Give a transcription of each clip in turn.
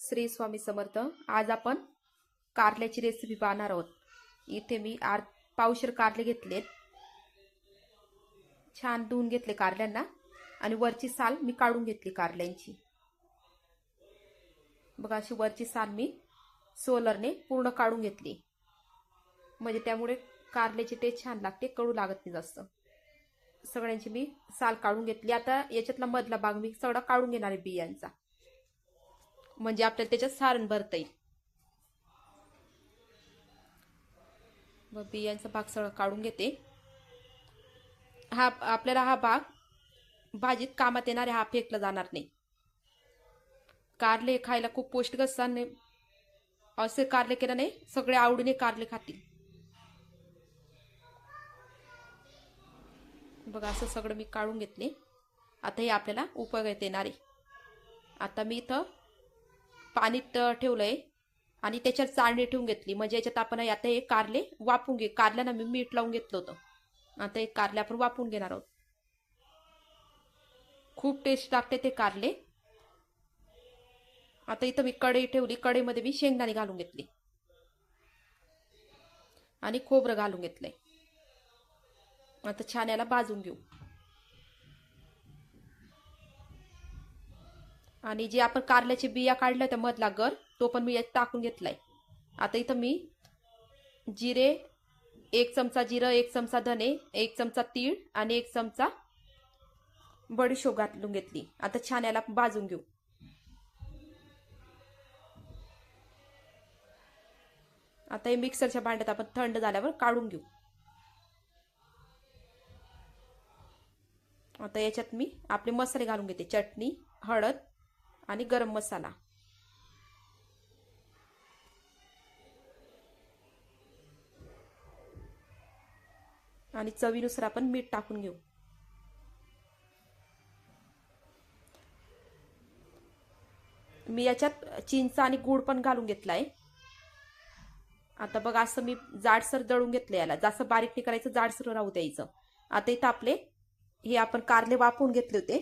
श्री स्वामी समर्थ आज आपण कारल्याची रेसिपी पाहणार आहोत. इथे मी आर पावशेर कारले घेतलेत. छान धुवून घेतले कारल्यांना. आणि वरची साल मी काढून घेतली कारल्यांची. बघा अशी वरची साल मी सोलरने पूर्ण काढून घेतली. म्हणजे त्यामुळे कारल्याची टेस्ट छान लागते कडू लागत नाही जास्त. सगळ्यांची मी साल काढून घेतली. आता याच्यातला मधला भाग मी सगळा काढून घेणार आहे बियांचा. म्हणजे आपल्याला त्याच्यात सारण भरता येईल. मग बियांचा भाग सगळं काढून घेते. हा आपल्याला हा भाग भाजीत कामात येणार आहे हा फेकला जाणार नाही. कारले खायला खूप पौष्टिक असतात नाही असे कारले केलं नाही सगळे आवडीने कारले खातील. बघा असं सगळं मी काढून घेतले. आता हे आपल्याला उपयोगात येणार आहे. आता मी इथं पाणी ठेवलं आहे आणि त्याच्यात चाळणी ठेवून घेतली. म्हणजे याच्यात आपण आता हे कारले वापून घे कारल्यानं मी मीठ लावून घेतलं होतं. आता हे कारले आपण वापून घेणार आहोत. खूप टेस्ट लागते ते कारले. आता इथं मी कढई ठेवली कढईमध्ये मी शेंगदाणे घालून घेतली. आणि खोबरं घालून घेतलंय. आता छान याला भाजून घेऊ. आणि जे आपण कारल्याचे बिया काढल्या त्या मधला गर तो पण मी यात टाकून घेतलाय. आता इथं मी जिरे एक चमचा जिरं एक चमचा धने एक चमचा तीळ आणि एक चमचा बडीशो घालून घेतली. आता छान याला भाजून घेऊ. आता हे मिक्सरच्या भांड्यात आपण थंड झाल्यावर काढून घेऊ. आता याच्यात मी आपले मसाले घालून घेते. चटणी हळद आणि गरम मसाला. आणि चवीनुसार आपण मीठ टाकून घेऊ. मी याच्यात चिंच आणि गूळ पण घालून घेतलाय. आता बघा असं मी जाडसर दळून घेतलं याला. जास्त बारीक नाही करायचं जाडसर राहू द्यायचं. आता इथं आपले हे आपण कारले वाफवून घेतले होते.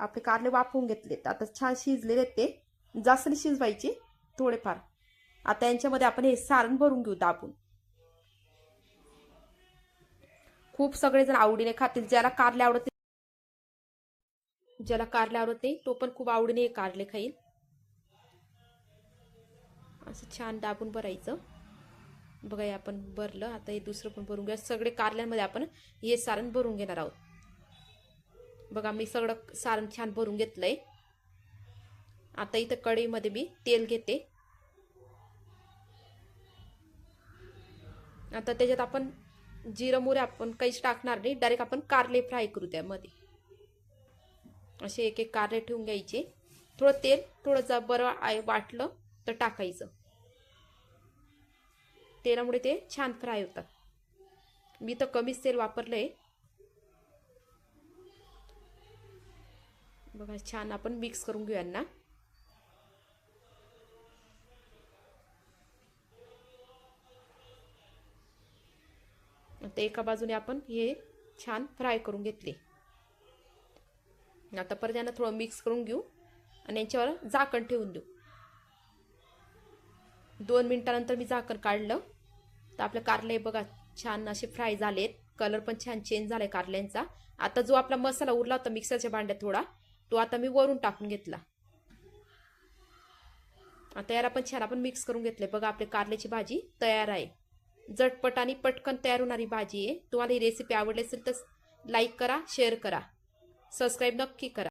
आपले कारले वाफवून घेतलेत आता छान शिजलेले ते. जास्त शिजवायचे थोडेफार. आता यांच्यामध्ये आपण हे सारण भरून घेऊ दाबून. खूप सगळेजण आवडीने खातील. ज्याला कारले आवडते ज्याला कारले आवडत नाही तो पण खूप आवडीने हे कारले खाईल. असं छान दाबून भरायचं. बघा आपण भरलं. आता हे दुसरं पण भरून घ्या सगळे कारल्यांमध्ये आपण हे सारण भरून घेणार आहोत. बघा मी सगळं सारण छान भरून घेतलंय. आता इथं कढईमध्ये मी तेल घेते. आता त्याच्यात आपण जिरं मोरे आपण काहीच टाकणार नाही. डायरेक्ट आपण कारले फ्राय करू त्यामध्ये. असे एक एक कारले ठेवून घ्यायचे. थोडं तेल थोडं जर बरं आहे वाटलं तर टाकायचं. तेलामुळे ते छान फ्राय होतात. मी तर कमीच तेल वापरलंय. बघा छान आपण मिक्स करून घेऊ यांना. आता एका बाजूने आपण हे छान फ्राय करून घेतले. आता परत यांना थोडं मिक्स करून घेऊ आणि यांच्यावर झाकण ठेवून देऊ. दोन मिनिटानंतर मी झाकण काढलं. तर आपलं कारले बघा छान असे फ्राय झालेत. कलर पण छान चेंज झालाय कारल्यांचा. आता जो आपला मसाला उरला होता मिक्सरच्या भांड्यात थोडा तो आता मी वरून टाकून घेतला. आता याला पण छान आपण मिक्स करून घेतले बघा आपली कारल्याची भाजी तयार आहे. झटपट आणि पटकन तयार होणारी भाजी आहे. तुम्हाला ही रेसिपी आवडली असेल तर लाईक करा शेअर करा. सबस्क्राईब नक्की करा.